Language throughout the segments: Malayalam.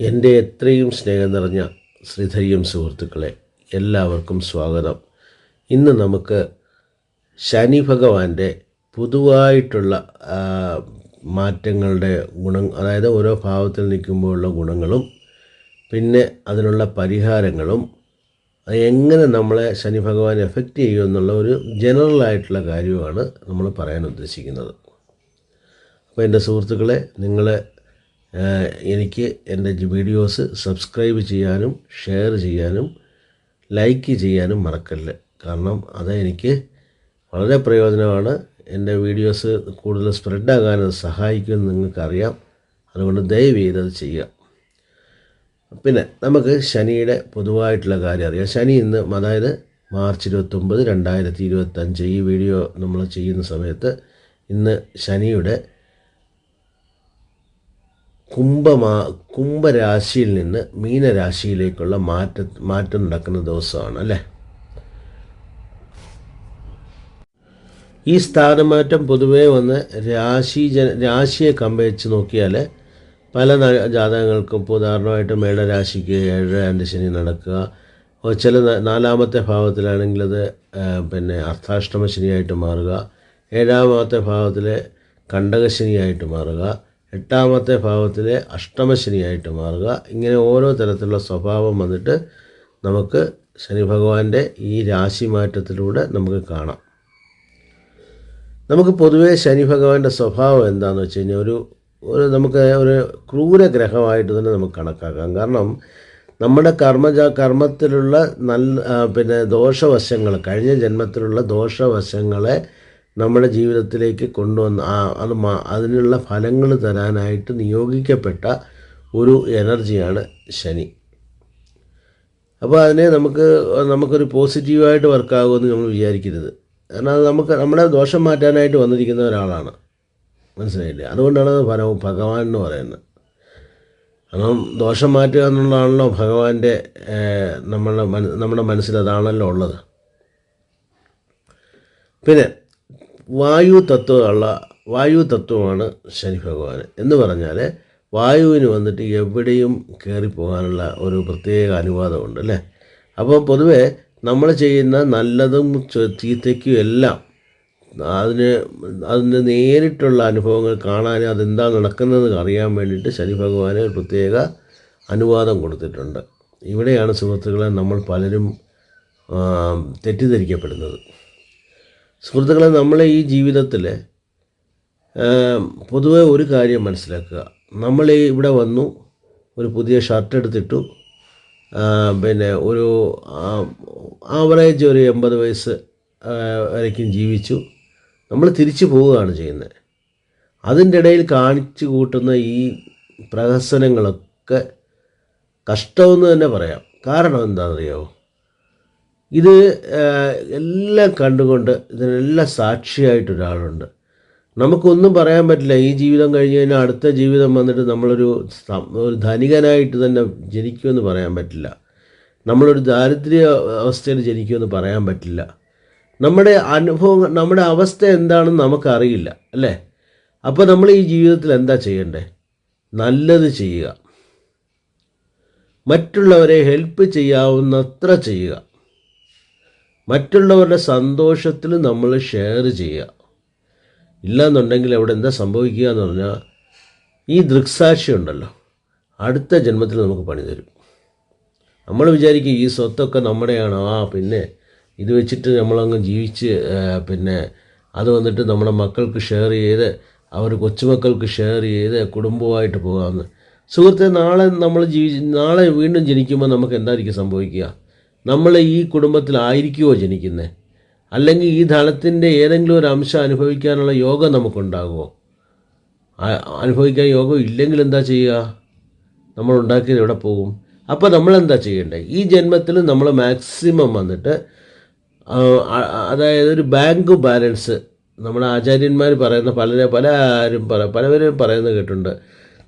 എന്റെ എത്രയും സ്നേഹം നിറഞ്ഞ ശ്രീധരിയും സുഹൃത്തുക്കളെ എല്ലാവർക്കും സ്വാഗതം. ഇന്ന് നമുക്ക് ശനി ഭഗവാന്റെ പൊതുവായിട്ടുള്ള മാറ്റങ്ങളുടെ ഗുണം അതായത് ഓരോ ഭാവത്തിൽ നിൽക്കുമ്പോഴുള്ള ഗുണങ്ങളും പിന്നെ അതിനുള്ള പരിഹാരങ്ങളും എങ്ങനെ നമ്മളെ ശനി ഭഗവാൻ എഫക്റ്റ് ചെയ്യുമെന്നുള്ള ഒരു ജനറൽ ആയിട്ടുള്ള കാര്യമാണ് നമ്മൾ പറയാൻ ഉദ്ദേശിക്കുന്നത്. അപ്പോൾ എന്റെ സുഹൃത്തുക്കളെ നിങ്ങൾ എനിക്ക് എന്റെ വീഡിയോസ് സബ്സ്ക്രൈബ് ചെയ്യാനും ഷെയർ ചെയ്യാനും ലൈക്ക് ചെയ്യാനും മറക്കല്ല. കാരണം അത് എനിക്ക് വളരെ പ്രയോജനമാണ്. എന്റെ വീഡിയോസ് കൂടുതൽ സ്പ്രെഡാകാൻ അത് സഹായിക്കുമെന്ന് നിങ്ങൾക്കറിയാം. അതുകൊണ്ട് ദയവ് ചെയ്തത് ചെയ്യുക. പിന്നെ നമുക്ക് ശനിയുടെ പൊതുവായിട്ടുള്ള കാര്യം അറിയാം. ശനി ഇന്ന് അതായത് മാർച്ച് ഇരുപത്തൊമ്പത് രണ്ടായിരത്തി ഇരുപത്തഞ്ച് ഈ വീഡിയോ നമ്മൾ ചെയ്യുന്ന സമയത്ത് ഇന്ന് ശനിയുടെ കുംഭമാ കുംഭരാശിയിൽ നിന്ന് മീനരാശിയിലേക്കുള്ള മാറ്റ മാറ്റം നടക്കുന്ന ദിവസമാണ് അല്ലേ? ഈ സ്ഥാനമാറ്റം പൊതുവേ വന്ന് രാശി ജന രാശിയെ കമ്പയച്ച് നോക്കിയാൽ പല ജാതകങ്ങൾക്കും ഇപ്പോൾ ഉദാഹരണമായിട്ട് മേടരാശിക്ക് ഏഴ് രണ്ട് ശനി നടക്കുക. ചില നാലാമത്തെ ഭാവത്തിലാണെങ്കിൽ അത് പിന്നെ അർത്ഥാഷ്ടമ ശനിയായിട്ട് മാറുക. ഏഴാമത്തെ ഭാവത്തിൽ കണ്ടകശനിയായിട്ട് മാറുക. എട്ടാമത്തെ ഭാവത്തിലെ അഷ്ടമശനിയായിട്ട് മാറുക. ഇങ്ങനെ ഓരോ തരത്തിലുള്ള സ്വഭാവം വന്നിട്ട് നമുക്ക് ശനി ഭഗവാന്റെ ഈ രാശി മാറ്റത്തിലൂടെ നമുക്ക് കാണാം. നമുക്ക് പൊതുവേ ശനി ഭഗവാന്റെ സ്വഭാവം എന്താണെന്ന് വെച്ച് കഴിഞ്ഞാൽ ഒരു ഒരു നമുക്ക് ഒരു ക്രൂരഗ്രഹമായിട്ട് തന്നെ നമുക്ക് കണക്കാക്കാം. കാരണം നമ്മുടെ കർമ്മജ കർമ്മത്തിലുള്ള നല്ല പിന്നെ ദോഷവശങ്ങൾ കഴിഞ്ഞ ജന്മത്തിലുള്ള ദോഷവശങ്ങളെ നമ്മുടെ ജീവിതത്തിലേക്ക് കൊണ്ടുവന്ന് ആ അത് അതിനുള്ള ഫലങ്ങൾ തരാനായിട്ട് നിയോഗിക്കപ്പെട്ട ഒരു എനർജിയാണ് ശനി. അപ്പോൾ അതിനെ നമുക്ക് നമുക്കൊരു പോസിറ്റീവായിട്ട് വർക്കാകുമെന്ന് നമ്മൾ വിചാരിക്കരുത്. കാരണം അത് നമുക്ക് നമ്മുടെ ദോഷം മാറ്റാനായിട്ട് വന്നിരിക്കുന്ന ഒരാളാണ്. മനസ്സിലായില്ലേ? അതുകൊണ്ടാണ് അത് ഫലം ഭഗവാൻ എന്ന് പറയുന്നത്. കാരണം ദോഷം മാറ്റുക എന്നുള്ളതാണല്ലോ ഭഗവാന്റെ നമ്മളുടെ നമ്മുടെ മനസ്സിൽ അതാണല്ലോ ഉള്ളത്. പിന്നെ വായു തത്വമുള്ള വായു തത്വമാണ് ശനി ഭഗവാൻ എന്ന് പറഞ്ഞാൽ വായുവിന് വന്നിട്ട് എവിടെയും കയറിപ്പോകാനുള്ള ഒരു പ്രത്യേക അനുവാദമുണ്ട് അല്ലേ? അപ്പോൾ പൊതുവേ നമ്മൾ ചെയ്യുന്ന നല്ലതും ചീത്തയ്ക്കും എല്ലാം അതിന് അതിന്റെ നേരിട്ടുള്ള അനുഭവങ്ങൾ കാണാനും അതെന്താ നടക്കുന്നതെന്ന് അറിയാൻ വേണ്ടിയിട്ട് ശനി ഭഗവാന് ഒരു പ്രത്യേക അനുവാദം കൊടുത്തിട്ടുണ്ട്. ഇവിടെയാണ് സുഹൃത്തുക്കളെ നമ്മൾ പലരും തെറ്റിദ്ധരിക്കപ്പെടുന്നത്. സുഹൃത്തുക്കളെ നമ്മളെ ഈ ജീവിതത്തിൽ പൊതുവെ ഒരു കാര്യം മനസ്സിലാക്കുക. നമ്മൾ ഇവിടെ വന്നു ഒരു പുതിയ ഷർട്ട് എടുത്തിട്ടു പിന്നെ ഒരു ആവറേജ് ഒരു എൺപത് വയസ്സ് വരയ്ക്കും ജീവിച്ചു. നമ്മൾ തിരിച്ചു പോവുകയാണ് ചെയ്യുന്നത്. അതിന്റെ ഇടയിൽ കാണിച്ചു കൂട്ടുന്ന ഈ പ്രഹസനങ്ങളൊക്കെ കഷ്ടമെന്ന് തന്നെ പറയാം. കാരണം എന്താണെന്നറിയാമോ ഇത് എല്ലാം കണ്ടുകൊണ്ട് ഇതിനെല്ലാം സാക്ഷിയായിട്ട് ഒരാളുണ്ട്. നമുക്കൊന്നും പറയാൻ പറ്റില്ല. ഈ ജീവിതം കഴിഞ്ഞ് കഴിഞ്ഞാൽ അടുത്ത ജീവിതം വന്നിട്ട് നമ്മളൊരു ഒരു ധനികനായിട്ട് തന്നെ ജനിക്കുമെന്ന് പറയാൻ പറ്റില്ല. നമ്മളൊരു ദാരിദ്ര്യ അവസ്ഥയിൽ ജനിക്കുമെന്ന് പറയാൻ പറ്റില്ല. നമ്മുടെ അനുഭവം നമ്മുടെ അവസ്ഥ എന്താണെന്ന് നമുക്കറിയില്ല അല്ലേ? അപ്പോൾ നമ്മൾ ഈ ജീവിതത്തിൽ എന്താ ചെയ്യണ്ടേ? നല്ലത് ചെയ്യുക. മറ്റുള്ളവരെ ഹെൽപ്പ് ചെയ്യാവുന്നത്ര ചെയ്യുക. മറ്റുള്ളവരുടെ സന്തോഷത്തിൽ നമ്മൾ ഷെയർ ചെയ്യുക. ഇല്ലയെന്നുണ്ടെങ്കിൽ അവിടെ എന്താ സംഭവിക്കുക എന്ന് പറഞ്ഞാൽ ഈ ദൃക്സാക്ഷി ഉണ്ടല്ലോ. അടുത്ത ജന്മത്തിൽ നമുക്ക് പണി തരും. നമ്മൾ വിചാരിക്കും ഈ സ്വത്തൊക്കെ നമ്മുടെയാണ്. ആ പിന്നെ ഇത് വെച്ചിട്ട് നമ്മളങ്ങ് ജീവിച്ച് പിന്നെ അത് വന്നിട്ട് നമ്മുടെ മക്കൾക്ക് ഷെയർ ചെയ്ത് അവർ കൊച്ചുമക്കൾക്ക് ഷെയർ ചെയ്ത് കുടുംബമായിട്ട് പോകാമെന്ന്. സുഹൃത്തെ നാളെ നമ്മൾ ജീവി നാളെ വീണ്ടും ജനിക്കുമ്പോൾ നമുക്ക് എന്തായിരിക്കും സംഭവിക്കുക? നമ്മൾ ഈ കുടുംബത്തിലായിരിക്കുമോ ജനിക്കുന്നത് അല്ലെങ്കിൽ ഈ ധനത്തിന്റെ ഏതെങ്കിലും ഒരു അംശം അനുഭവിക്കാനുള്ള യോഗം നമുക്കുണ്ടാകുമോ അനുഭവിക്കാൻ യോഗം ഇല്ലെങ്കിൽ എന്താ ചെയ്യുക? നമ്മൾ ഉണ്ടാക്കിയത് എവിടെ പോകും? അപ്പോൾ നമ്മൾ എന്താ ചെയ്യേണ്ടത് ഈ ജന്മത്തിൽ നമ്മൾ മാക്സിമം വന്നിട്ട് അതായത് ഒരു ബാങ്ക് ബാലൻസ് നമ്മുടെ ആചാര്യന്മാർ പറയുന്ന പലരെ പലരും പറ പലവരും പറയുന്നത് കേട്ടിട്ടുണ്ട്.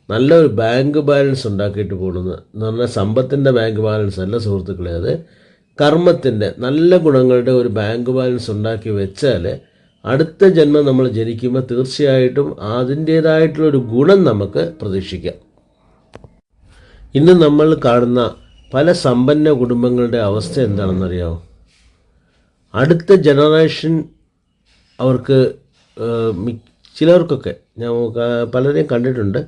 നല്ലൊരു ബാങ്ക് ബാലൻസ് ഉണ്ടാക്കിയിട്ട് പോകണമെന്ന് എന്ന് പറഞ്ഞാൽ സമ്പത്തിന്റെ ബാങ്ക് ബാലൻസ് അല്ല സുഹൃത്തുക്കളെ അത് കർമ്മത്തിന്റെ നല്ല ഗുണങ്ങളുടെ ഒരു ബാങ്ക് ബാലൻസ് ഉണ്ടാക്കി വെച്ചാൽ അടുത്ത ജന്മം നമ്മൾ ജനിക്കുമ്പോൾ തീർച്ചയായിട്ടും അതിന്റേതായിട്ടുള്ളൊരു ഗുണം നമുക്ക് പ്രതീക്ഷിക്കാം. ഇന്ന് നമ്മൾ കാണുന്ന പല സമ്പന്ന കുടുംബങ്ങളുടെ അവസ്ഥ എന്താണെന്നറിയാമോ അടുത്ത ജനറേഷൻ അവർക്ക് ചിലർക്കൊക്കെ ഞാൻ പലരെയും കണ്ടിട്ടുണ്ട്.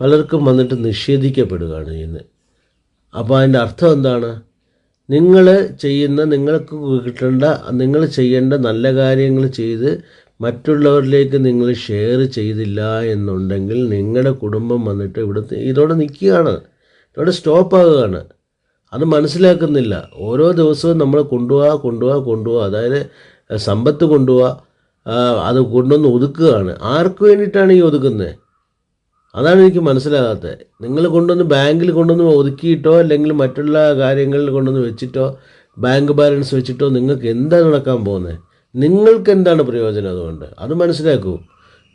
പലർക്കും വന്നിട്ട് നിഷേധിക്കപ്പെടുകയാണ് ഇന്ന്. അപ്പോൾ അതിന്റെ അർത്ഥം എന്താണ്? നിങ്ങൾ ചെയ്യുന്ന നിങ്ങൾക്ക് കിട്ടേണ്ട നിങ്ങൾ ചെയ്യേണ്ട നല്ല കാര്യങ്ങൾ ചെയ്ത് മറ്റുള്ളവരിലേക്ക് നിങ്ങൾ ഷെയർ ചെയ്തില്ല എന്നുണ്ടെങ്കിൽ നിങ്ങളുടെ കുടുംബം വന്നിട്ട് ഇവിടുത്തെ ഇതോടെ നിൽക്കുകയാണ്. ഇതോടെ സ്റ്റോപ്പ് ആകുകയാണ് അത് മനസ്സിലാക്കുന്നില്ല. ഓരോ ദിവസവും നമ്മൾ കൊണ്ടുപോവാ കൊണ്ടുപോവാ കൊണ്ടുപോവാ. അതായത് സമ്പത്ത് കൊണ്ടുപോവാ. അത് കൊണ്ടുവന്ന് ഒതുക്കുകയാണ്. ആർക്ക് വേണ്ടിയിട്ടാണ് ഈ ഒതുക്കുന്നത്? അതാണ് എനിക്ക് മനസ്സിലാകാത്തത്. നിങ്ങൾ കൊണ്ടുവന്ന് ബാങ്കിൽ കൊണ്ടുവന്ന് ഒതുക്കിയിട്ടോ അല്ലെങ്കിൽ മറ്റുള്ള കാര്യങ്ങളിൽ കൊണ്ടുവന്ന് വെച്ചിട്ടോ ബാങ്ക് ബാലൻസ് വെച്ചിട്ടോ നിങ്ങൾക്ക് എന്താണ് നടക്കാൻ പോകുന്നത്? നിങ്ങൾക്ക് എന്താണ് പ്രയോജനം അതുകൊണ്ട്? അത് മനസ്സിലാക്കൂ.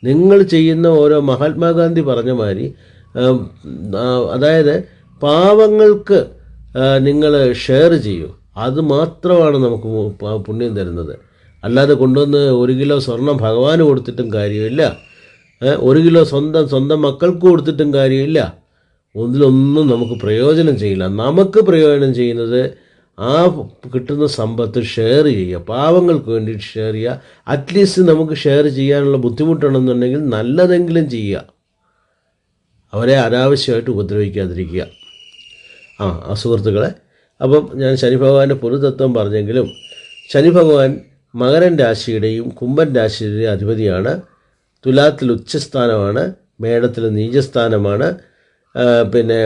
നിങ്ങൾ ചെയ്യുന്ന ഓരോ മഹാത്മാഗാന്ധി പറഞ്ഞ മാതിരി അതായത് പാവങ്ങൾക്ക് നിങ്ങൾ ഷെയർ ചെയ്യൂ. അത് മാത്രമാണ് നമുക്ക് പുണ്യം തരുന്നത്. അല്ലാതെ കൊണ്ടുവന്ന് ഒരു കിലോ സ്വർണം ഭഗവാന് കൊടുത്തിട്ടും കാര്യമില്ല. ഒരു കിലോ സ്വന്തം സ്വന്തം മക്കൾക്ക് കൊടുത്തിട്ടും കാര്യമില്ല. ഒന്നിലൊന്നും നമുക്ക് പ്രയോജനം ചെയ്യില്ല. നമുക്ക് പ്രയോജനം ചെയ്യുന്നത് ആ കിട്ടുന്ന സമ്പത്ത് ഷെയർ ചെയ്യുക. പാവങ്ങൾക്ക് വേണ്ടിയിട്ട് ഷെയർ ചെയ്യുക. അറ്റ്ലീസ്റ്റ് നമുക്ക് ഷെയർ ചെയ്യാനുള്ള ബുദ്ധിമുട്ടുണ്ടെന്നുണ്ടെങ്കിൽ നല്ലതെങ്കിലും ചെയ്യുക. അവരെ അനാവശ്യമായിട്ട് ഉപദ്രവിക്കാതിരിക്കുക. ആ ആ സുഹൃത്തുക്കളെ അപ്പം ഞാൻ ശനി ഭഗവാന്റെ പൊതുതത്വം പറഞ്ഞെങ്കിലും ശനി ഭഗവാൻ മകരൻ രാശിയുടെയും കുംഭൻ രാശിയുടെയും അധിപതിയാണ് തുലാത്തിൽ ഉച്ചസ്ഥാനമാണ് മേടത്തിൽ നീചസ്ഥാനമാണ്. പിന്നെ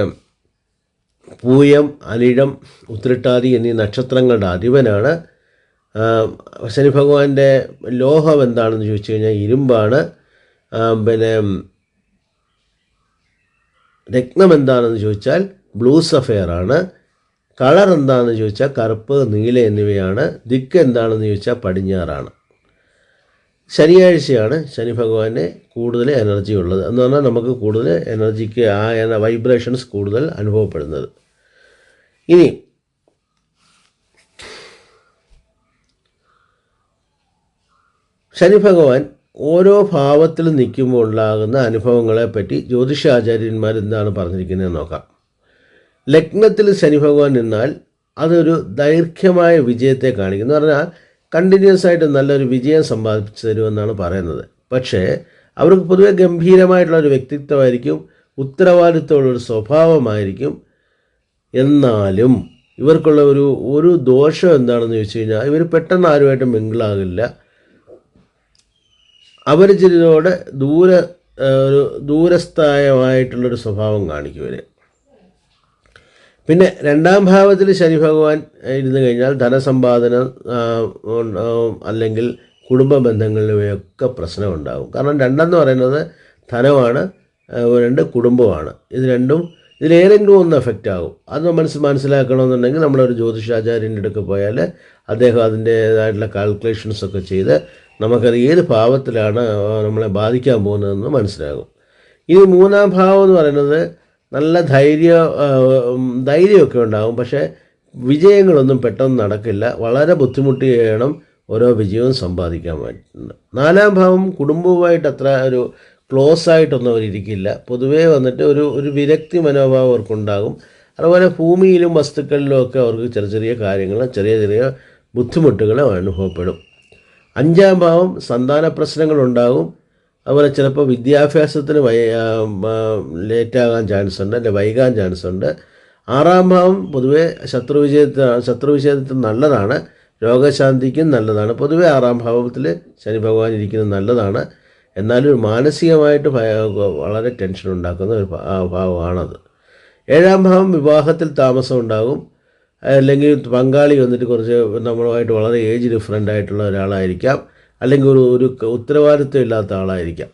പൂയം അനിഴം ഉത്രട്ടാതി എന്നീ നക്ഷത്രങ്ങളുടെ അധിപനാണ്. ശനി ഭഗവാന്റെ ലോഹം എന്താണെന്ന് ചോദിച്ചു കഴിഞ്ഞാൽ ഇരുമ്പാണ്. പിന്നെ രത്നം എന്താണെന്ന് ചോദിച്ചാൽ ബ്ലൂ സഫെയറാണ് കളർ എന്താണെന്ന് ചോദിച്ചാൽ കറുപ്പ് നീല എന്നിവയാണ്. ദിക്ക് എന്താണെന്ന് ചോദിച്ചാൽ പടിഞ്ഞാറാണ്. ശനിയാഴ്ചയാണ് ശനി ഭഗവാന്റെ കൂടുതൽ എനർജി ഉള്ളത്. എന്ന് പറഞ്ഞാൽ നമുക്ക് കൂടുതൽ എനർജിക്ക് ആ എന്ന വൈബ്രേഷൻസ് കൂടുതൽ അനുഭവപ്പെടുന്നത്. ഇനി ശനി ഭഗവാൻ ഓരോ ഭാവത്തിൽ നിൽക്കുമ്പോൾ ഉണ്ടാകുന്ന അനുഭവങ്ങളെ പറ്റി ജ്യോതിഷാചാര്യന്മാർ എന്താണ് പറഞ്ഞിരിക്കുന്നത് നോക്കാം. ലഗ്നത്തിൽ ശനി ഭഗവാൻ നിന്നാൽ അതൊരു ദൈർഘ്യമായ വിജയത്തെ കാണിക്കുന്നു. പറഞ്ഞാൽ കണ്ടിന്യൂസ് ആയിട്ട് നല്ലൊരു വിജയം സമ്പാദിച്ചു തരുമെന്നാണ് പറയുന്നത്. പക്ഷേ അവർക്ക് പൊതുവെ ഗംഭീരമായിട്ടുള്ള ഒരു വ്യക്തിത്വമായിരിക്കും ഉത്തരവാദിത്തമുള്ളൊരു സ്വഭാവമായിരിക്കും. എന്നാലും ഇവർക്കുള്ള ഒരു ഒരു ദോഷം എന്താണെന്ന് ചോദിച്ചു കഴിഞ്ഞാൽ ഇവർ പെട്ടെന്ന് ആരുമായിട്ടും മിങ്കിളാകില്ല. അപരിചിതരോട് ദൂര ആ, ഒരു ദൂരസ്ഥായമായിട്ടുള്ളൊരു സ്വഭാവം കാണിക്കും ഇവർ പിന്നെ രണ്ടാം ഭാവത്തിൽ ശനി ഭഗവാൻ ഇരുന്ന് കഴിഞ്ഞാൽ ധനസമ്പാദന അല്ലെങ്കിൽ കുടുംബ ബന്ധങ്ങളിലുമൊക്കെ പ്രശ്നമുണ്ടാകും കാരണം രണ്ടെന്ന് പറയുന്നത് ധനമാണ് രണ്ട് കുടുംബമാണ്. ഇത് രണ്ടും ഇതിലേതെങ്കിലും ഒന്ന് എഫക്റ്റ് ആകും. അത് മനസ്സ് മനസ്സിലാക്കണമെന്നുണ്ടെങ്കിൽ നമ്മളൊരു ജ്യോതിഷാചാര്യന്റെ അടുക്ക് പോയാൽ അദ്ദേഹം അതിന്റേതായിട്ടുള്ള കാൽക്കുലേഷൻസ് ഒക്കെ ചെയ്ത് നമുക്കത് ഏത് ഭാവത്തിലാണ് നമ്മളെ ബാധിക്കാൻ പോകുന്നതെന്ന് മനസ്സിലാകും. ഇനി മൂന്നാം ഭാവം എന്ന് പറയുന്നത് നല്ല ധൈര്യ ധൈര്യമൊക്കെ ഉണ്ടാകും പക്ഷേ വിജയങ്ങളൊന്നും പെട്ടെന്ന് നടക്കില്ല. വളരെ ബുദ്ധിമുട്ടി വേണം ഓരോ വിജയവും സമ്പാദിക്കാൻ പറ്റുന്നത് നാലാം ഭാവം കുടുംബവുമായിട്ട് അത്ര ഒരു ക്ലോസ് ആയിട്ടൊന്നും അവരിയ്ക്കില്ല പൊതുവേ വന്നിട്ട് ഒരു ഒരു വിരക്തി മനോഭാവം അവർക്കുണ്ടാകും. അതുപോലെ ഭൂമിയിലും വസ്തുക്കളിലും ഒക്കെ അവർക്ക് ചെറിയ ചെറിയ കാര്യങ്ങൾ ചെറിയ ചെറിയ ബുദ്ധിമുട്ടുകൾ അനുഭവപ്പെടും. അഞ്ചാം ഭാവം സന്താന പ്രശ്നങ്ങളുണ്ടാകും. അതുപോലെ ചിലപ്പോൾ വിദ്യാഭ്യാസത്തിന് വൈ ലേറ്റാകാൻ ചാൻസ് ഉണ്ട് അല്ലെ വൈകാൻ ചാൻസ് ഉണ്ട് ആറാം ഭാവം പൊതുവേ ശത്രുവിജയത്തിന് ശത്രുവിജയത്തിന് നല്ലതാണ്. രോഗശാന്തിക്കും നല്ലതാണ്. പൊതുവേ ആറാം ഭാവത്തിൽ ശനി ഭഗവാൻ ഇരിക്കുന്നത് നല്ലതാണ്. എന്നാലും മാനസികമായിട്ട് വളരെ ടെൻഷൻ ഉണ്ടാക്കുന്ന ഒരു ഭാവമാണത്. ഏഴാം ഭാവം വിവാഹത്തിൽ താമസം ഉണ്ടാകും. അല്ലെങ്കിൽ പങ്കാളി വന്നിട്ട് കുറച്ച് നമ്മളുമായിട്ട് വളരെ ഏജ് ഡിഫറന്റ് ആയിട്ടുള്ള ഒരാളായിരിക്കാം. അല്ലെങ്കിൽ ഒരു ഒരു ഉത്തരവാദിത്വം ഇല്ലാത്ത ആളായിരിക്കാം.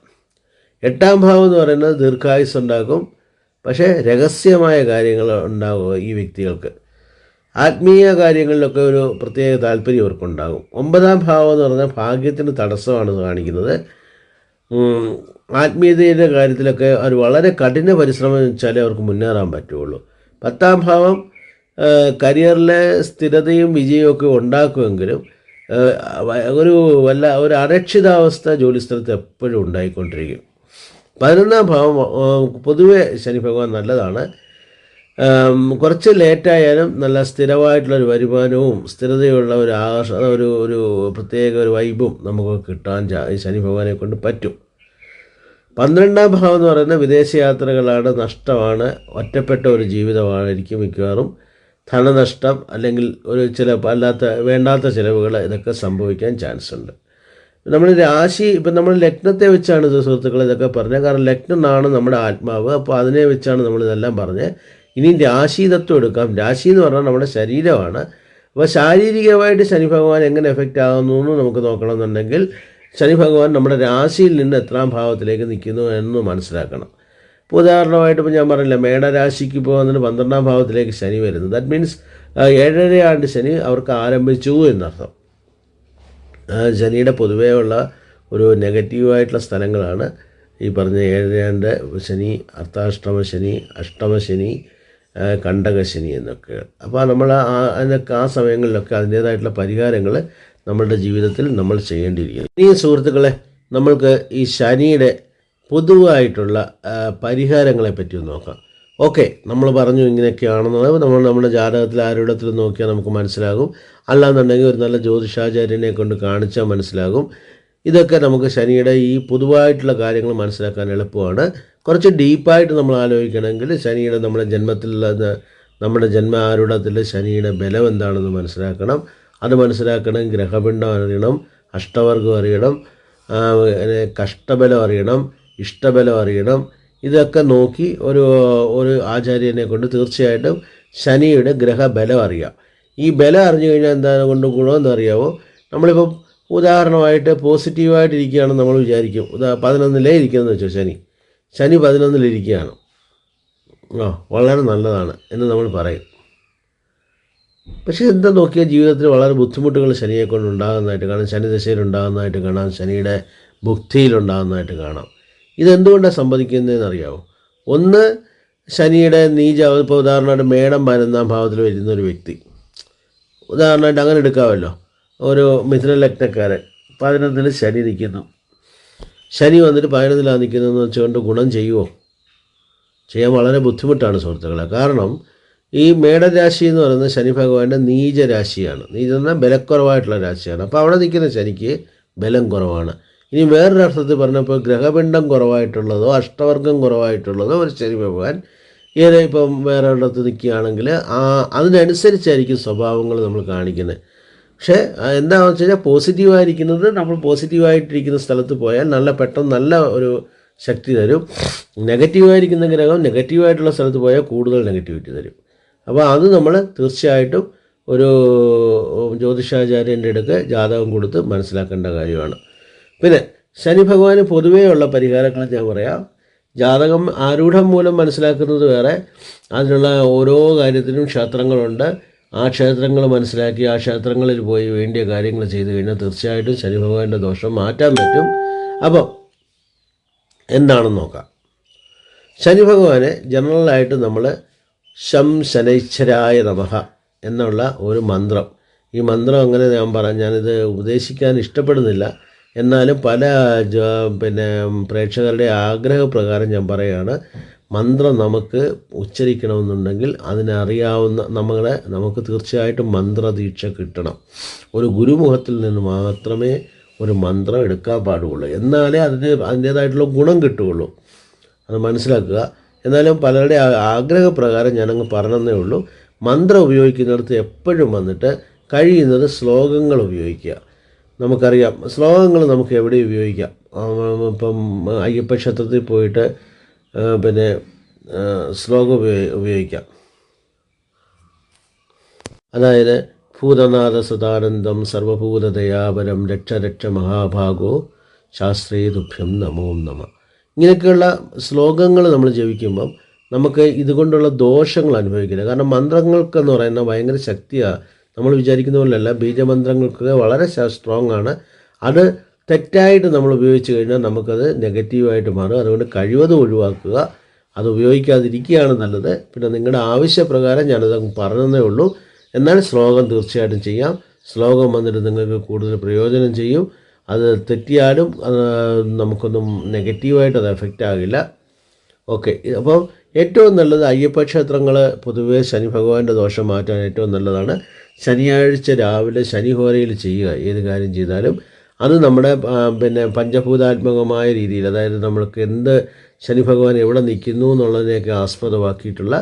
എട്ടാം ഭാവം എന്ന് പറയുന്നത് ദീർഘായുസ് ഉണ്ടാക്കും. പക്ഷേ രഹസ്യമായ കാര്യങ്ങൾ ഉണ്ടാകും ഈ വ്യക്തികൾക്ക്. ആത്മീയ കാര്യങ്ങളിലൊക്കെ ഒരു പ്രത്യേക താല്പര്യം ഇവർക്കുണ്ടാകും ഒമ്പതാം ഭാവം എന്ന് പറഞ്ഞാൽ ഭാഗ്യത്തിന് തടസ്സമാണ് കാണിക്കുന്നത്. ആത്മീയതയുടെ കാര്യത്തിലൊക്കെ അവർ വളരെ കഠിന പരിശ്രമം വെച്ചാലേ അവർക്ക് മുന്നേറാൻ പറ്റുള്ളൂ. പത്താം ഭാവം കരിയറിലെ സ്ഥിരതയും വിജയവും ഒക്കെ ഉണ്ടാക്കുമെങ്കിലും ഒരു വല്ല ഒരു അരക്ഷിതാവസ്ഥ ജോലിസ്ഥലത്ത് എപ്പോഴും ഉണ്ടായിക്കൊണ്ടിരിക്കും. പതിനൊന്നാം ഭാവം പൊതുവേ ശനി ഭഗവാൻ നല്ലതാണ്. കുറച്ച് ലേറ്റായാലും നല്ല സ്ഥിരമായിട്ടുള്ള ഒരു വരുമാനവും സ്ഥിരതയുള്ള ഒരു ആകർഷ ഒരു ഒരു പ്രത്യേക ഒരു വൈബും നമുക്ക് കിട്ടാൻ ശനി ഭഗവാനെ കൊണ്ട് പറ്റും. പന്ത്രണ്ടാം ഭാവം എന്ന് പറയുന്ന വിദേശയാത്രകളാണ് നഷ്ടമാണ് ഒറ്റപ്പെട്ട ഒരു ജീവിതമായിരിക്കും മിക്കവാറും. ധനനഷ്ടം അല്ലെങ്കിൽ ഒരു ചില അല്ലാത്ത വേണ്ടാത്ത ചിലവുകൾ ഇതൊക്കെ സംഭവിക്കാൻ ചാൻസ് ഉണ്ട്. നമ്മൾ രാശി ഇപ്പം നമ്മൾ ലഗ്നത്തെ വെച്ചാണ് ഇത് സുഹൃത്തുക്കൾ ഇതൊക്കെ പറഞ്ഞത്. കാരണം ലഗ്നമാണ് നമ്മുടെ ആത്മാവ്. അപ്പോൾ അതിനെ വെച്ചാണ് നമ്മൾ ഇതെല്ലാം പറഞ്ഞത് ഇനി രാശി തത്വം എടുക്കാം. രാശി എന്ന് പറഞ്ഞാൽ നമ്മുടെ ശരീരമാണ്. അപ്പോൾ ശാരീരികമായിട്ട് ശനി ഭഗവാൻ എങ്ങനെ എഫക്റ്റ് ആകുന്നു എന്ന് നമുക്ക് നോക്കണമെന്നുണ്ടെങ്കിൽ ശനി ഭഗവാൻ നമ്മുടെ രാശിയിൽ നിന്ന് എത്രാം ഭാവത്തിലേക്ക് നിൽക്കുന്നു എന്ന് മനസ്സിലാക്കണം. ഇപ്പോൾ ഉദാഹരണമായിട്ട് ഇപ്പോൾ ഞാൻ പറഞ്ഞില്ല മേടരാശിക്ക് വന്നിട്ട് പന്ത്രണ്ടാം ഭാവത്തിലേക്ക് ശനി വരുന്നു. ദാറ്റ് മീൻസ് ഏഴര ആണ്ട് ശനി അവർക്ക് ആരംഭിച്ചു എന്നർത്ഥം. ശനിയുടെ പൊതുവേ ഉള്ള ഒരു നെഗറ്റീവായിട്ടുള്ള സ്ഥലങ്ങളാണ് ഈ പറഞ്ഞ ഏഴരയാണ്ട് ശനി അർത്ഥാഷ്ടമ ശനി അഷ്ടമ ശനി ആ, കണ്ടക ശനി എന്നൊക്കെ. അപ്പോൾ നമ്മൾ ആ അതിനൊക്കെ ആ സമയങ്ങളിലൊക്കെ അതിന്റേതായിട്ടുള്ള പരിഹാരങ്ങൾ നമ്മളുടെ ജീവിതത്തിൽ നമ്മൾ ചെയ്യേണ്ടിയിരിക്കുന്നു. ഇനി സുഹൃത്തുക്കളെ നമ്മൾക്ക് ഈ ശനിയുടെ പൊതുവായിട്ടുള്ള പരിഹാരങ്ങളെ പറ്റി നോക്കാം. ഓക്കെ നമ്മൾ പറഞ്ഞു ഇങ്ങനെയൊക്കെയാണെന്നുള്ളത് നമ്മൾ നമ്മുടെ ജാതകത്തിൽ ആരുടത്തിൽ നോക്കിയാൽ നമുക്ക് മനസ്സിലാകും. അല്ലാന്നുണ്ടെങ്കിൽ ഒരു നല്ല ജ്യോതിഷാചാര്യനെ കൊണ്ട് കാണിച്ചാൽ മനസ്സിലാകും. ഇതൊക്കെ നമുക്ക് ശനിയുടെ ഈ പൊതുവായിട്ടുള്ള കാര്യങ്ങൾ മനസ്സിലാക്കാൻ എളുപ്പമാണ്. കുറച്ച് ഡീപ്പായിട്ട് നമ്മൾ ആലോചിക്കണമെങ്കിൽ ശനിയുടെ നമ്മുടെ ജന്മത്തിലുള്ള നമ്മുടെ ജന്മ ആരുടത്തിൽ ശനിയുടെ ബലം എന്താണെന്ന് മനസ്സിലാക്കണം. അത് മനസ്സിലാക്കണം ഗ്രഹപിണ്ഡം അറിയണം അഷ്ടവർഗം അറിയണം കഷ്ടബലം അറിയണം ഇഷ്ടബലം അറിയണം ഇതൊക്കെ നോക്കി ഒരു ഒരു ആചാര്യനെ കൊണ്ട് തീർച്ചയായിട്ടും ശനിയുടെ ഗ്രഹബലം അറിയാം. ഈ ബലം അറിഞ്ഞു കഴിഞ്ഞാൽ എന്താണ് കൊണ്ട് ഗുണമെന്ന് അറിയാമോ നമ്മളിപ്പം ഉദാഹരണമായിട്ട് പോസിറ്റീവായിട്ടിരിക്കുകയാണെന്ന് നമ്മൾ വിചാരിക്കും. ഉദാ പതിനൊന്നിലേ ഇരിക്കുകയെന്ന് വെച്ചോ ശനി. ശനി പതിനൊന്നിലിരിക്കുകയാണ് ആ വളരെ നല്ലതാണ് എന്ന് നമ്മൾ പറയും. പക്ഷേ എന്താ നോക്കിയാൽ ജീവിതത്തിൽ വളരെ ബുദ്ധിമുട്ടുകൾ ശനിയെ കൊണ്ട് ഉണ്ടാകുന്നതായിട്ട് കാണാം. ശനി ദശയിൽ ഉണ്ടാകുന്നതായിട്ട് കാണാം. ശനിയുടെ ഭുക്തിയിലുണ്ടാകുന്നതായിട്ട് കാണാം. ഇതെന്തുകൊണ്ടാണ് സംഭവിക്കുന്നതെന്ന് അറിയാമോ ഒന്ന് ശനിയുടെ നീജ ഇപ്പോൾ ഉദാഹരണമായിട്ട് മേടം പതിനൊന്നാം ഭാവത്തിൽ വരുന്ന ഒരു വ്യക്തി. ഉദാഹരണമായിട്ട് അങ്ങനെ എടുക്കാമല്ലോ. ഒരു മിഥുന ലഗ്നക്കാരൻ പതിനൊന്നിൽ ശനി നിൽക്കുന്നു. ശനി വന്നിട്ട് പതിനൊന്നിലാണ് നിൽക്കുന്നതെന്ന് വെച്ചുകൊണ്ട് ഗുണം ചെയ്യുമോ ചെയ്യാൻ വളരെ ബുദ്ധിമുട്ടാണ് സുഹൃത്തുക്കളെ. കാരണം ഈ മേടരാശി എന്ന് പറയുന്നത് ശനി ഭഗവാന്റെ നീചരാശിയാണ്. നീച എന്നാൽ ബലക്കുറവായിട്ടുള്ള രാശിയാണ്. അപ്പോൾ അവിടെ നിൽക്കുന്ന ശനിക്ക് ബലം കുറവാണ്. ഇനി വേറൊരു അർത്ഥത്തിൽ പറഞ്ഞപ്പോൾ ഗ്രഹപിണ്ഡം കുറവായിട്ടുള്ളതോ അഷ്ടവർഗം കുറവായിട്ടുള്ളതോ ഒരു ശരി ഭഗവാൻ ഇങ്ങനെ ഇപ്പം വേറെ ഇടത്ത് നിൽക്കുകയാണെങ്കിൽ ആ അതിനനുസരിച്ചായിരിക്കും സ്വഭാവങ്ങൾ നമ്മൾ കാണിക്കുന്നത്. പക്ഷേ എന്താണെന്ന് വെച്ച് കഴിഞ്ഞാൽ പോസിറ്റീവായിരിക്കുന്നത് നമ്മൾ പോസിറ്റീവായിട്ടിരിക്കുന്ന സ്ഥലത്ത് പോയാൽ നല്ല പെട്ടെന്ന് നല്ല ഒരു ശക്തി തരും. നെഗറ്റീവായിരിക്കുന്ന ഗ്രഹം നെഗറ്റീവായിട്ടുള്ള സ്ഥലത്ത് പോയാൽ കൂടുതൽ നെഗറ്റിവിറ്റി തരും. അപ്പോൾ അത് നമ്മൾ തീർച്ചയായിട്ടും ഒരു ജ്യോതിഷാചാര്യന്റെ അടുക്ക് ജാതകം കൊടുത്ത് മനസ്സിലാക്കേണ്ട കാര്യമാണ്. പിന്നെ ശനി ഭഗവാന് പൊതുവേ ഉള്ള പരിഹാരങ്ങൾ ഞാൻ പറയാം. ജാതകം ആരൂഢം മൂലം മനസ്സിലാക്കുന്നത് വേറെ. അതിനുള്ള ഓരോ കാര്യത്തിനും ക്ഷേത്രങ്ങളുണ്ട്. ആ ക്ഷേത്രങ്ങൾ മനസ്സിലാക്കി ആ ക്ഷേത്രങ്ങളിൽ പോയി വേണ്ടിയ കാര്യങ്ങൾ ചെയ്തു കഴിഞ്ഞാൽ തീർച്ചയായിട്ടും ശനി ഭഗവാന്റെ ദോഷം മാറ്റാൻ പറ്റും. അപ്പോൾ എന്താണെന്ന് നോക്കാം. ശനി ഭഗവാനെ ജനറലായിട്ട് നമ്മൾ ശം ശനൈശ്വരായ നമഹ എന്നുള്ള ഒരു മന്ത്രം. ഈ മന്ത്രം അങ്ങനെ ഞാൻ പറ ഞാനിത് ഉപദേശിക്കാൻ ഇഷ്ടപ്പെടുന്നില്ല. എന്നാലും പല പിന്നെ പ്രേക്ഷകരുടെ ആഗ്രഹപ്രകാരം ഞാൻ പറയുകയാണ് മന്ത്രം നമുക്ക് ഉച്ചരിക്കണമെന്നുണ്ടെങ്കിൽ അതിനറിയാവുന്ന നമ്മളെ നമുക്ക് തീർച്ചയായിട്ടും മന്ത്രദീക്ഷ കിട്ടണം. ഒരു ഗുരുമുഖത്തിൽ നിന്ന് മാത്രമേ ഒരു മന്ത്രം എടുക്കാൻ പാടുള്ളൂ. എന്നാലേ അതിന് അതിന്റേതായിട്ടുള്ള ഗുണം കിട്ടുകയുള്ളൂ. അത് മനസ്സിലാക്കുക. എന്നാലും പലരുടെ ആഗ്രഹപ്രകാരം ഞാനങ്ങ് പറഞ്ഞതേ ഉള്ളൂ. മന്ത്രം ഉപയോഗിക്കുന്നിടത്ത് എപ്പോഴും വന്നിട്ട് കഴിയുന്നത് ശ്ലോകങ്ങൾ ഉപയോഗിക്കുക. നമുക്കറിയാം. ശ്ലോകങ്ങൾ നമുക്ക് എവിടെ ഉപയോഗിക്കാം? ഇപ്പം അയ്യപ്പ ക്ഷേത്രത്തിൽ പോയിട്ട് പിന്നെ ശ്ലോകം ഉപയോഗി ഉപയോഗിക്കാം. അതായത് ഭൂതനാഥ സദാനന്ദം സർവഭൂതദയാപരം രക്ഷ രക്ഷ മഹാഭാഗോ ശാസ്ത്രീയതുഭ്യം നമോ നമ. ഇങ്ങനെയൊക്കെയുള്ള ശ്ലോകങ്ങൾ നമ്മൾ ജപിക്കുമ്പം നമുക്ക് ഇതുകൊണ്ടുള്ള ദോഷങ്ങൾ അനുഭവിക്കില്ല. കാരണം മന്ത്രങ്ങൾക്കെന്ന് പറയുന്ന ഭയങ്കര ശക്തിയാണ് നമ്മൾ വിചാരിക്കുന്ന പോലെയല്ല. ബീജമന്ത്രങ്ങൾക്ക് വളരെ സ്ട്രോങ് ആണ്. അത് തെറ്റായിട്ട് നമ്മൾ ഉപയോഗിച്ച് കഴിഞ്ഞാൽ നമുക്കത് നെഗറ്റീവായിട്ട് മാറും. അതുകൊണ്ട് കഴിവതും ഒഴിവാക്കുക. അത് ഉപയോഗിക്കാതിരിക്കുകയാണ് നല്ലത്. പിന്നെ നിങ്ങളുടെ ആവശ്യപ്രകാരം ഞാനത് പറഞ്ഞതേ ഉള്ളൂ. എന്നാൽ ശ്ലോകം തീർച്ചയായിട്ടും ചെയ്യാം. ശ്ലോകം വന്നിട്ട് നിങ്ങൾക്ക് കൂടുതൽ പ്രയോജനം ചെയ്യും. അത് തെറ്റിയാലും നമുക്കൊന്നും നെഗറ്റീവായിട്ട് അത് എഫക്റ്റ് ആകില്ല. ഓക്കെ അപ്പം ഏറ്റവും നല്ലത് അയ്യപ്പ ക്ഷേത്രങ്ങൾ പൊതുവേ ശനി ഭഗവാന്റെ ദോഷം മാറ്റാൻ ഏറ്റവും നല്ലതാണ്. ശനിയാഴ്ച രാവിലെ ശനിഹോരയിൽ ചെയ്യുക. ഏത് കാര്യം ചെയ്താലും അത് നമ്മുടെ പിന്നെ പഞ്ചഭൂതാത്മകമായ രീതിയിൽ അതായത് നമ്മൾക്ക് എന്ത് ശനി ഭഗവാൻ എവിടെ നിൽക്കുന്നു എന്നുള്ളതിനെയൊക്കെ ആസ്പദമാക്കിയിട്ടുള്ള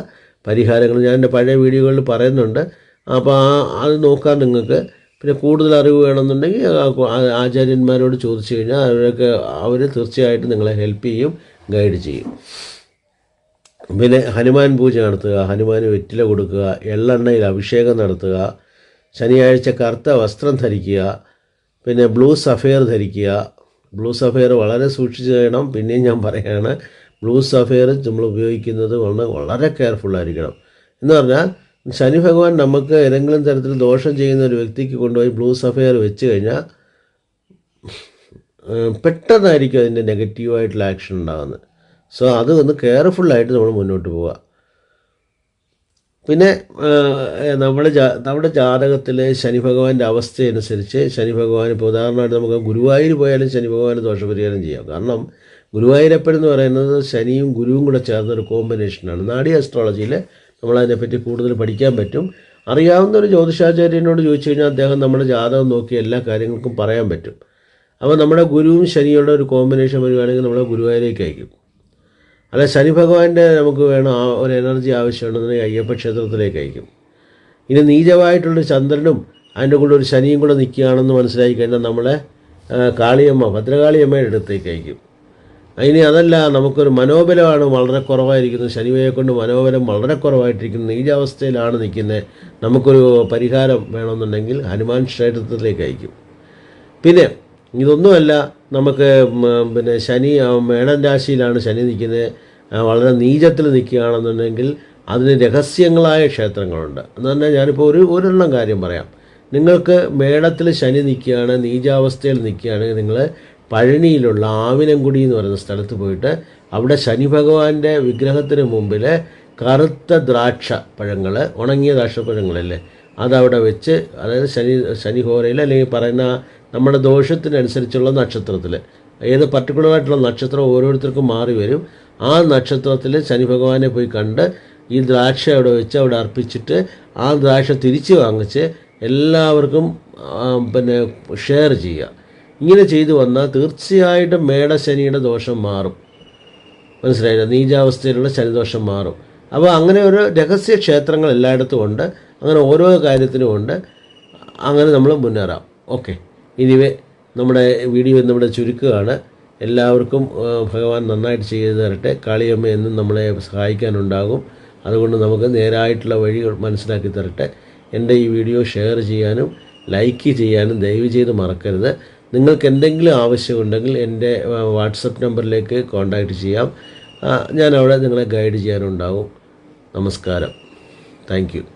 പരിഹാരങ്ങൾ ഞാൻ എന്റെ പഴയ വീഡിയോകളിൽ പറയുന്നുണ്ട്. അപ്പോൾ ആ അത് നോക്കാൻ നിങ്ങൾക്ക് പിന്നെ കൂടുതൽ അറിവ് വേണമെന്നുണ്ടെങ്കിൽ ആചാര്യന്മാരോട് ചോദിച്ചു കഴിഞ്ഞാൽ അവരൊക്കെ അവർ തീർച്ചയായിട്ടും നിങ്ങളെ ഹെൽപ്പ് ചെയ്യും ഗൈഡ് ചെയ്യും. പിന്നെ ഹനുമാൻ പൂജ നടത്തുക ഹനുമാന് വെറ്റില കൊടുക്കുക എള്ളെണ്ണയിൽ അഭിഷേകം നടത്തുക ശനിയാഴ്ച കറുത്ത വസ്ത്രം ധരിക്കുക പിന്നെ ബ്ലൂ സഫയർ ധരിക്കുക. ബ്ലൂ സഫയർ വളരെ സൂക്ഷിച്ച് ചെയ്യണം പിന്നെയും ഞാൻ പറയുകയാണ് ബ്ലൂ സഫയർ നമ്മൾ ഉപയോഗിക്കുന്നത് വളരെ വളരെ കെയർഫുള്ളായിരിക്കണം എന്ന് പറഞ്ഞാൽ ശനി ഭഗവാൻ നമുക്ക് ഏതെങ്കിലും തരത്തിൽ ദോഷം ചെയ്യുന്ന ഒരു വ്യക്തിക്ക് കൊണ്ടുപോയി ബ്ലൂ സഫയർ വെച്ച് കഴിഞ്ഞാൽ പെട്ടെന്നായിരിക്കും അതിന്റെ നെഗറ്റീവായിട്ടുള്ള ആക്ഷൻ ഉണ്ടാകുന്നത്. സോ അത് ഒന്ന് കെയർഫുള്ളായിട്ട് നമ്മൾ മുന്നോട്ട് പോവുക. പിന്നെ നമ്മുടെ ജാ നമ്മുടെ ജാതകത്തിലെ ശനി ഭഗവാന്റെ അവസ്ഥയനുസരിച്ച് ശനി ഭഗവാൻ ഇപ്പോൾ ഉദാഹരണമായിട്ട് നമുക്ക് ഗുരുവായൂർ പോയാലും ശനി ഭഗവാന് ദോഷപരിഹാരം ചെയ്യാം. കാരണം ഗുരുവായൂരപ്പൻ എന്ന് പറയുന്നത് ശനിയും ഗുരുവും കൂടെ ചേർന്നൊരു കോമ്പിനേഷനാണ് നാടി അസ്ട്രോളജിയിൽ നമ്മളതിനെപ്പറ്റി കൂടുതൽ പഠിക്കാൻ പറ്റും. അറിയാവുന്ന ഒരു ജ്യോതിഷാചാര്യനോട് ചോദിച്ചു കഴിഞ്ഞാൽ അദ്ദേഹം നമ്മുടെ ജാതകം നോക്കി എല്ലാ കാര്യങ്ങൾക്കും പറയാൻ പറ്റും. അപ്പോൾ നമ്മുടെ ഗുരുവും ശനിയുടെ ഒരു കോമ്പിനേഷൻ വരുവാണെങ്കിൽ നമ്മളെ ഗുരുവായൂരേക്ക് അയക്കും. അല്ല ശനി ഭഗവാന്റെ നമുക്ക് വേണം ആ ഒരു എനർജി ആവശ്യമുണ്ടെന്നുണ്ടെങ്കിൽ അയ്യപ്പ ക്ഷേത്രത്തിലേക്ക് അയക്കും ഇനി നീചമായിട്ടുള്ള ചന്ദ്രനും അതിന്റെ കൂടെ ഒരു ശനിയും കൂടെ നിൽക്കുകയാണെന്ന് മനസ്സിലാക്കി കഴിഞ്ഞാൽ നമ്മളെ കാളിയമ്മ ഭദ്രകാളിയമ്മയുടെ അടുത്തേക്ക് അയക്കും ഇനി അതല്ല നമുക്കൊരു മനോബലമാണ് വളരെ കുറവായിരിക്കുന്നത്. ശനിവയെ കൊണ്ട് മനോബലം വളരെ കുറവായിട്ടിരിക്കുന്നു. നീചാവസ്ഥയിലാണ് നിൽക്കുന്നത്. നമുക്കൊരു പരിഹാരം വേണമെന്നുണ്ടെങ്കിൽ ഹനുമാൻ ക്ഷേത്രത്തിലേക്ക് അയക്കും പിന്നെ ഇതൊന്നുമല്ല നമുക്ക് പിന്നെ ശനി മേടം രാശിയിലാണ് ശനി നിൽക്കുന്നത്. വളരെ നീചത്തിൽ നിൽക്കുകയാണെന്നുണ്ടെങ്കിൽ അതിന് രഹസ്യങ്ങളായ ക്ഷേത്രങ്ങളുണ്ട്. എന്ന് പറഞ്ഞാൽ ഞാനിപ്പോൾ ഒരു ഒരെണ്ണം കാര്യം പറയാം. നിങ്ങൾക്ക് മേടത്തിൽ ശനി നിൽക്കുകയാണ് നീചാവസ്ഥയിൽ നിൽക്കുകയാണെങ്കിൽ നിങ്ങൾ പഴനിയിലുള്ള ആവിനംകുടി എന്ന് പറയുന്ന സ്ഥലത്ത് പോയിട്ട് അവിടെ ശനി ഭഗവാന്റെ വിഗ്രഹത്തിന് മുമ്പിൽ കറുത്ത ദ്രാക്ഷ പഴങ്ങൾ ഉണങ്ങിയ ദ്രാക്ഷപ്പഴങ്ങളല്ലേ അതവിടെ വെച്ച് അതായത് ശനി ശനിഹോരയിൽ അല്ലെങ്കിൽ പറയുന്ന നമ്മുടെ ദോഷത്തിനനുസരിച്ചുള്ള നക്ഷത്രത്തിൽ. ഏത് പർട്ടിക്കുലറായിട്ടുള്ള നക്ഷത്രം ഓരോരുത്തർക്കും മാറി വരും. ആ നക്ഷത്രത്തിൽ ശനി ഭഗവാനെ പോയി കണ്ട് ഈ ദ്രാക്ഷ അവിടെ വെച്ച് അവിടെ അർപ്പിച്ചിട്ട് ആ ദ്രാക്ഷ തിരിച്ച് വാങ്ങിച്ച് എല്ലാവർക്കും പിന്നെ ഷെയർ ചെയ്യുക. ഇങ്ങനെ ചെയ്തു വന്നാൽ തീർച്ചയായിട്ടും മേടശനിയുടെ ദോഷം മാറും. മനസ്സിലായില്ല? നീചാവസ്ഥയിലുള്ള ശനിദോഷം മാറും. അപ്പോൾ അങ്ങനെ ഒരു രഹസ്യ ക്ഷേത്രങ്ങൾ എല്ലായിടത്തും ഉണ്ട്. അങ്ങനെ ഓരോ കാര്യത്തിനും ഉണ്ട്. അങ്ങനെ നമ്മൾ മുന്നേറാം. ഓക്കെ. ഇനിവേ നമ്മുടെ വീഡിയോ നമ്മുടെ ചുരുക്കുകയാണ്. എല്ലാവർക്കും ഭഗവാൻ നന്നായിട്ട് ചെയ്തു തരട്ടെ. കാളിയമ്മ എന്നും നമ്മളെ സഹായിക്കാനുണ്ടാകും. അതുകൊണ്ട് നമുക്ക് നേരായിട്ടുള്ള വഴി മനസ്സിലാക്കി തരട്ടെ. എന്റെ ഈ വീഡിയോ ഷെയർ ചെയ്യാനും ലൈക്ക് ചെയ്യാനും ദയവ് ചെയ്ത് മറക്കരുത്. നിങ്ങൾക്ക് എന്തെങ്കിലും ആവശ്യമുണ്ടെങ്കിൽ എന്റെ വാട്സപ്പ് നമ്പറിലേക്ക് കോൺടാക്റ്റ് ചെയ്യാം. ഞാൻ നിങ്ങളെ ഗൈഡ് ചെയ്യാനുണ്ടാവും നമസ്കാരം. താങ്ക്